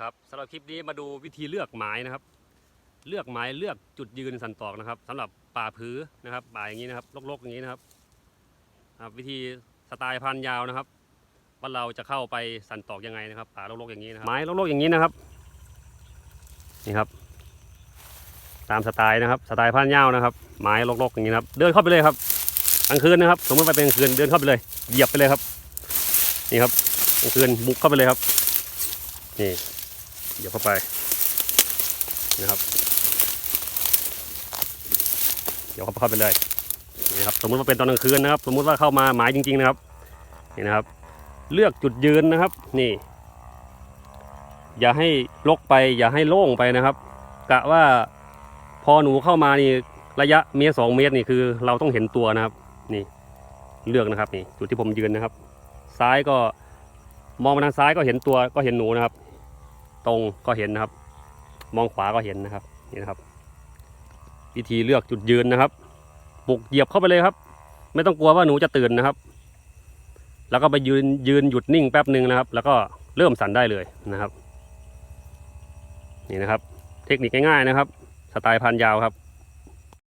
ครับสำหรับคลิปนี้มาดูวิธีเลือกหมายนะครับ เลือกหมายเลือกจุดยืนสันตอกนะครับสำหรับป่าผือนะครับป่าอย่างนี้นะครับรกๆอย่างนี้นะครับครับ วิธีสไตล์พันยาวนะครับ ว่าเราจะเข้าไปสันตอกยังไงนะครับ ป่ารกๆอย่างนี้นะครับไม้รกๆอย่างนี้นะครับนี่ครับ ตามสไตล์นะครับ สไตล์พันยาวนะครับ ไม้รกๆอย่างนี้นะครับเดินเข้าไปเลยครับกลางคืนนะครับ สมมติไปเป็นกลางคืนเดินเข้าไปเลยเหยียบไปเลยครับ นี่ครับกลางคืนบุกเข้าไปเลยครับนี่ เหยียบเข้าไปนะครับ เดี๋ยวเข้าไปเลยนี่ครับสมมุติว่าเป็นตอนกลางคืนนะครับ สมมุติว่าเข้ามาหมายจริง ๆนะครับนี่นะครับ เลือกจุดยืนนะครับ นี่ อย่าให้ลกไป อย่าให้โล่งไปนะครับกะว่าพอหนูเข้ามานี่ระยะเมตรสองเมตรนี่คือ เราต้องเห็นตัวนะครับ นี่ เลือกนะครับ นี่จุดที่ผมยืนนะครับ ซ้ายก็มองไปทางซ้ายก็เห็นตัวก็เห็นหนูนะครับ ตรงก็เห็นนะครับ มองขวาก็เห็นนะครับนี่นะครับ วิธีเลือกจุดยืนนะครับปลุกเหยียบเข้าไปเลยครับ ไม่ต้องกลัวว่าหนูจะตื่นนะครับ แล้วก็ไปยืนยืนหยุดนิ่งแป๊บหนึ่งนะครับ แล้วก็เริ่มสั่นได้เลยนะครับ นี่นะครับ เทคนิคง่ายๆนะครับ สไตล์พันยาวครับ